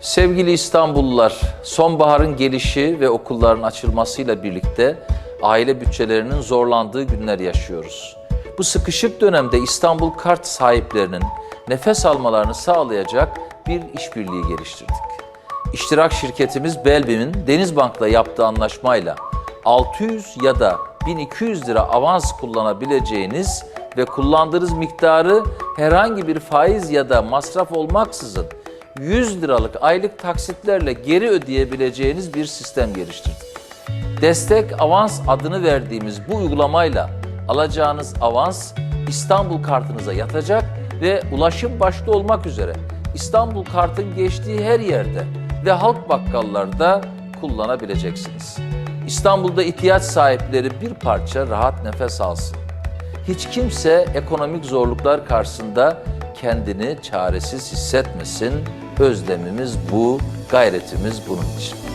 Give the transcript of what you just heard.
Sevgili İstanbullular, sonbaharın gelişi ve okulların açılmasıyla birlikte aile bütçelerinin zorlandığı günler yaşıyoruz. Bu sıkışık dönemde İstanbul kart sahiplerinin nefes almalarını sağlayacak bir işbirliği geliştirdik. İştirak şirketimiz Belbim'in Denizbank'la yaptığı anlaşmayla 600 ya da 1200 lira avans kullanabileceğiniz ve kullandığınız miktarı herhangi bir faiz ya da masraf olmaksızın 100 liralık aylık taksitlerle geri ödeyebileceğiniz bir sistem geliştirdik. Destek Avans adını verdiğimiz bu uygulamayla alacağınız avans İstanbul kartınıza yatacak ve ulaşım başta olmak üzere İstanbul kartın geçtiği her yerde ve halk bakkallarda kullanabileceksiniz. İstanbul'da ihtiyaç sahipleri bir parça rahat nefes alsın. Hiç kimse ekonomik zorluklar karşısında kendini çaresiz hissetmesin. Özlemimiz bu, gayretimiz bunun için.